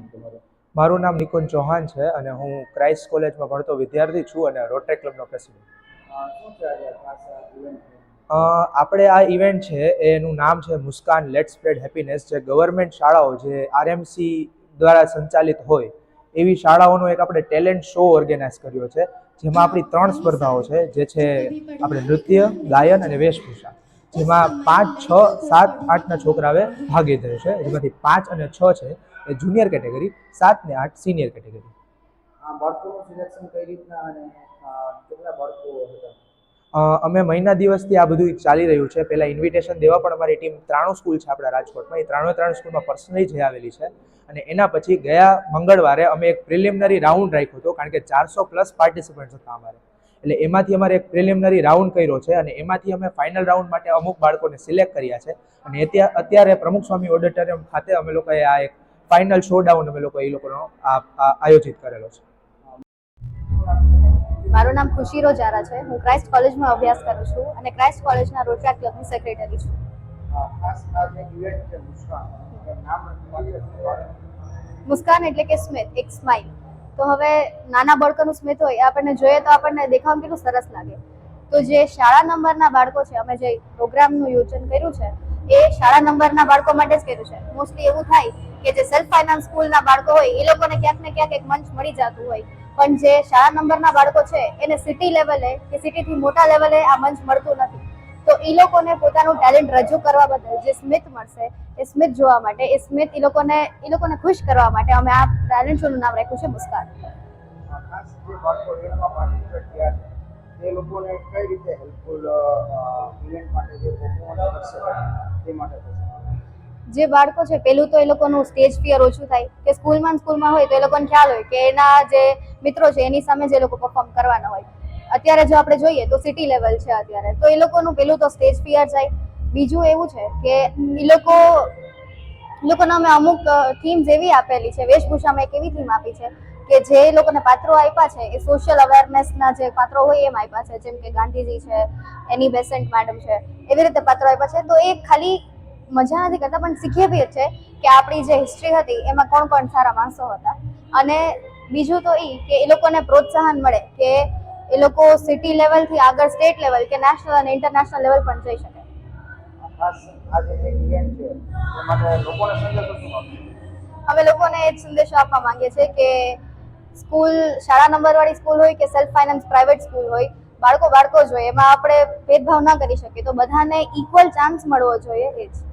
નામ તમારું? મારું નામ નિકુંજ ચૌહાણ છે અને હું ક્રાઇસ્ટ કોલેજમાં ભણતો વિદ્યાર્થી છું અને રોટરી ક્લબનો પ્રેસિડેન્ટ. આપણે આ ઇવેન્ટ છે એનું નામ છે મુસ્કાન લેટ સ્પ્રેડ હેપીનેસ જે ગવર્મેન્ટ શાળાઓ જે આરએમસી દ્વારા સંચાલિત હોય એવી શાળાઓનો એક આપણે ટેલેન્ટ શો ઓર્ગેનાઇઝ કર્યો છે જેમાં આપણી ત્રણ સ્પર્ધાઓ છે જે છે આપણે નૃત્ય ગાયન અને વેશભૂષા. જેમાં પાંચ છ સાત આઠના છોકરાઓએ ભાગ લીધો છે. જેમાંથી પાંચ અને છ છે એ જુનિયર કેટેગરી સાત ને આઠ સિનિયર કેટેગરી અમે મહિના દિવસથી આ બધું ચાલી રહ્યું છે. પહેલાં ઇન્વિટેશન દેવા પણ અમારી ટીમ ત્રાણું સ્કૂલ છે આપણા રાજકોટમાં. એ ત્રાણું ત્રણ સ્કૂલમાં પર્સનલી જઈ આવેલી છે. અને એના પછી ગયા મંગળવારે અમે એક પ્રિલિમિનરી રાઉન્ડ રાખ્યો હતો કારણ કે ચારસો પ્લસ પાર્ટિસિપન્ટ હતા અમારે. એટલે એમાંથી અમારે એક પ્રિલિમિનરી રાઉન્ડ કર્યો છે અને એમાંથી અમે ફાઇનલ રાઉન્ડ માટે અમુક બાળકોને સિલેક્ટ કર્યા છે. અને અત્યારે અત્યારે પ્રમુખ સ્વામી ઓડિટોરિયમ ખાતે અમે લોકોએ આ એક ફાઇનલ શો ડાઉન અમે લોકો એ લોકોનો આયોજિત કરેલો છે. મારું નામ ખુશી રોજારા છે. હું ક્રાઇસ્ટ કોલેજમાં અભ્યાસ કરું છું અને ક્રાઇસ્ટ કોલેજના રોટરા ક્લબની સેક્રેટરી છું. અ, ખાસ આ જે ઇવેન્ટ છે મુસ્કાન. એનું નામ રખવાનું છે શું? મુસ્કાન એટલે કે સ્મિત એક સ્માઇલ તો હવે નાના બાળકોનું સ્મિત હોય આપણને જોઈએ તો આપણને દેખાવામાં કેટલું સરસ લાગે. તો જે શાળા નંબરના બાળકો છે, અમે જે પ્રોગ્રામનું યોજન કર્યું છે, એ શાળા નંબરના બાળકો માટે જ કર્યું છે. મોસ્ટલી એવું થાય કે જે સેલ્ફ ફાઇનાન્સ સ્કૂલના બાળકો હોય, એ લોકોને ક્યાંક ને ક્યાંક એક મંચ મળી જતું હોય. પણ જે શાળા નંબરના બાળકો છે, એને સિટી લેવલે કે સિટીથી મોટા લેવલે આ મંચ મળતું નથી. એ લોકોને પોતાનું ટેલેન્ટ રજૂ કરવા બદલ જે સ્મિત મળશે એ સ્મિત જોવા માટે એ સ્મિત એ લોકોને એ લોકોને ખુશ કરવા માટે અમે આ ટેલેન્ટ શોનું નામ રાખ્યું છે મુસ્કાન. અ, જે બાળકો ઇવેન્ટમાં પાર્ટિસિપેટ થયા છે લોકોને કઈ રીતે હેલ્પફુલ ઇવેન્ટ માટે જે તે માટે જે બાળકો છે પેલું તો એ લોકોનું સ્ટેજ ફિયર ઓછું થાય કે સ્કૂલમાં સ્કૂલમાં હોય તો એ લોકોને ખ્યાલ હોય કે એના જે મિત્રો છે એની સામે જે લોકો પરફોર્મ કરવાના હોય. અત્યારે જો આપણે જોઈએ તો સિટી લેવલ છે અત્યારે. તો એ લોકોનું પેલું તો સ્ટેજ ફિયર જાય. બીજું એવું છે કે એ લોકો એ લોકોને અમે અમુક થીમ્સ એવી આપેલી છે. વેશભૂષામાં એક એવી થીમ આપી છે કે જે લોકોને પાત્રો આપ્યા છે, એ સોશિયલ અવેરનેસના જે પાત્રો હોય એમ આપ્યા છે. જેમ કે ગાંધીજી છે એની બેસન્ટ મેડમ છે, એવી રીતે પાત્રો આપ્યા છે. તો એ ખાલી મજા નથી કરતા, પણ શીખીએ બી છે કે આપણી જે હિસ્ટ્રી હતી, એમાં કોણ કોણ સારા માણસો હતા. અને બીજું તો એ કે એ લોકોને પ્રોત્સાહન મળે કે એ લોકો સિટી લેવલથી આગળ સ્ટેટ લેવલ કે નેશનલ અને ઇન્ટરનેશનલ લેવલ પણ જઈ શકે. અમે લોકોને એ જ સંદેશો આપવા માંગીએ છીએ કે સ્કૂલ શાળા નંબરવાળી સ્કૂલ હોય કે સેલ્ફ ફાઇનાન્સ પ્રાઇવેટ સ્કૂલ હોય બાળકો બાળકો જ હોય એમાં આપણે ભેદભાવ ના કરી શકીએ. તો બધાને ઇક્વલ ચાન્સ મળવો જોઈએ એ જ.